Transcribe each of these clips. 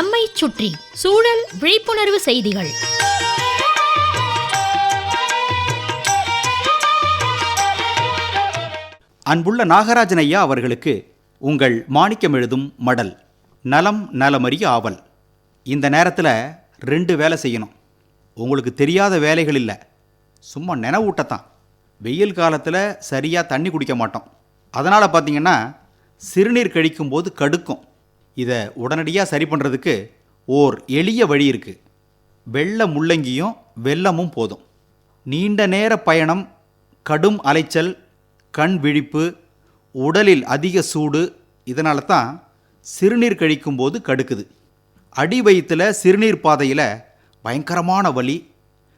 நம்மை சுற்றி சூழல் விழிப்புணர்வு செய்திகள். அன்புள்ள நாகராஜன் ஐயா அவர்களுக்கு உங்கள் மாணிக்கம் எழுதும் மடல் நலம் நலமறிய ஆவல். இந்த நேரத்தில் ரெண்டு வேலை செய்யணும். உங்களுக்கு தெரியாத வேலைகள் இல்லை. சும்மா நினைவூட்டத்தான். வெயில் காலத்தில் சரியாக தண்ணி குடிக்க மாட்டோம். அதனால் பார்த்தீங்கன்னா சிறுநீர் கழிக்கும்போது கடுக்கும். இதை உடனடியாக சரி பண்ணுறதுக்கு ஓர் எளிய வழி இருக்குது வெள்ளை முள்ளங்கியும் வெள்ளமும் போதும். நீண்ட நேர பயணம் கடும் அலைச்சல் கண் விழிப்பு உடலில் அதிக சூடு இதனால தான் சிறுநீர் கழிக்கும்போது கடுக்குது. அடி வயிற்றுல சிறுநீர் பாதையில் பயங்கரமான வலி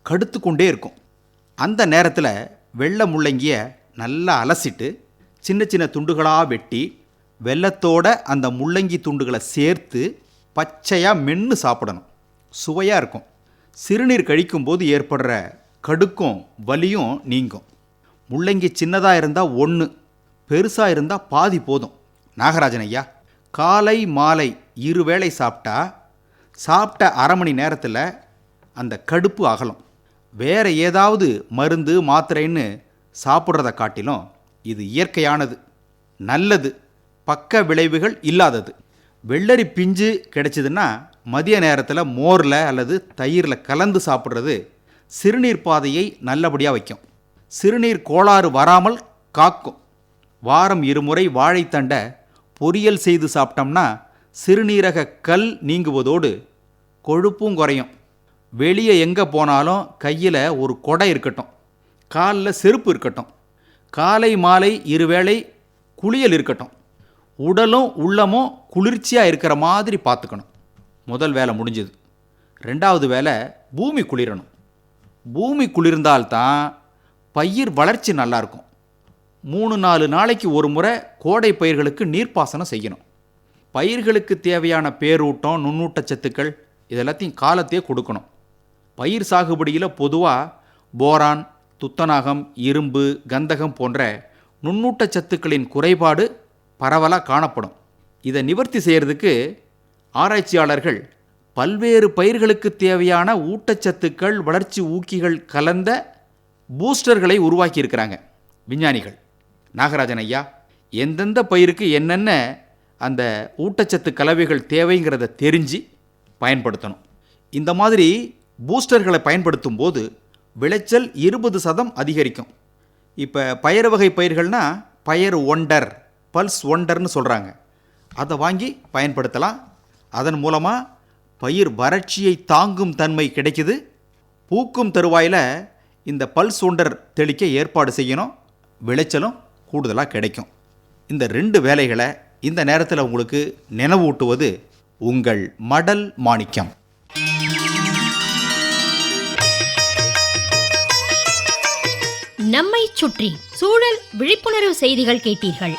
கடுத்து கொண்டே இருக்கும். அந்த நேரத்தில் வெள்ளை முள்ளங்கியை நல்லா அலசிட்டு சின்ன சின்ன துண்டுகளாக வெட்டி வெள்ளத்தோட அந்த முள்ளங்கி துண்டுகளை சேர்த்து பச்சையாக மென்று சாப்பிடணும். சுவையாக இருக்கும். சிறுநீர் கழிக்கும்போது ஏற்படுற கடுக்கும் வலியும் நீங்கும். முள்ளங்கி சின்னதாக இருந்தால் ஒன்று பெருசாக இருந்தால் பாதி போதும். நாகராஜன் ஐயா காலை மாலை இரு வேளை சாப்பிட்டா சாப்பிட்ட அரை மணி நேரத்தில் அந்த கடுப்பு அகலும். வேறு ஏதாவது மருந்து மாத்திரைன்னு சாப்பிட்றத காட்டிலும் இது இயற்கையானது நல்லது. பக்க விளைவுகள் இல்லாதது. வெள்ளரி பிஞ்சு கிடைச்சிதுன்னா மதிய நேரத்தில் மோரில் அல்லது தயிரில் கலந்து சாப்பிட்றது சிறுநீர் பாதையை நல்லபடியாக வைக்கும். சிறுநீர் கோளாறு வராமல் காக்கும். வாரம் இருமுறை வாழைத்தண்டை பொரியல் செய்து சாப்பிட்டோம்னா சிறுநீரக கல் நீங்குவதோடு கொழுப்பும் குறையும். வெளியே எங்கே போனாலும் கையில் ஒரு கொடை இருக்கட்டும். காலில் செருப்பு இருக்கட்டும். காலை மாலை இருவேளை குளியல் இருக்கட்டும். உடலும் உள்ளமும் குளிர்ச்சியாக இருக்கிற மாதிரி பார்த்துக்கணும். முதல் வேலை முடிஞ்சது. ரெண்டாவது வேலை பூமி குளிரணும். பூமி குளிர்ந்தால்தான் பயிர் வளர்ச்சி நல்லா இருக்கும் மூணு நாலு நாளைக்கு ஒரு முறை கோடை பயிர்களுக்கு நீர்ப்பாசனம் செய்யணும். பயிர்களுக்கு தேவையான பேரூட்டம் நுண்ணூட்டச்சத்துக்கள் இதெல்லாத்தையும் காலத்தையே கொடுக்கணும். பயிர் சாகுபடியில் பொதுவாக போரான் துத்தநாகம் இரும்பு கந்தகம் போன்ற நுண்ணூட்டச்சத்துக்களின் குறைபாடு பரவலாக காணப்படும். இதை நிவர்த்தி செய்கிறதுக்கு ஆராய்ச்சியாளர்கள் பல்வேறு பயிர்களுக்கு தேவையான ஊட்டச்சத்துக்கள் வளர்ச்சி ஊக்கிகள் கலந்த பூஸ்டர்களை உருவாக்கியிருக்கிறாங்க விஞ்ஞானிகள். நாகராஜன் ஐயா எந்தெந்த பயிருக்கு என்னென்ன அந்த ஊட்டச்சத்து கலவைகள் தேவைங்கிறத தெரிஞ்சு பயன்படுத்தணும். இந்த மாதிரி பூஸ்டர்களை பயன்படுத்தும் போது விளைச்சல் இருபது சதம் அதிகரிக்கும். இப்போ பயறு வகை பயிர்கள்னால் பயறு ஒண்டர். பல்ஸ் ஒண்டர்னு சொல்கிறாங்க அதை வாங்கி பயன்படுத்தலாம். அதன் மூலமாக பயிர் வறட்சியை தாங்கும் தன்மை கிடைக்குது. பூக்கும் தருவாயில் இந்த பல்ஸ் ஒண்டர் தெளிக்க ஏற்பாடு செய்யணும். விளைச்சலும் கூடுதலாக கிடைக்கும். இந்த ரெண்டு வேலைகளை இந்த நேரத்தில் உங்களுக்கு நினைவூட்டுவது உங்கள் மடல் மாணிக்கம். நம்மை சுற்றி சூழல் விழிப்புணர்வு செய்திகள் கேட்டீர்கள்.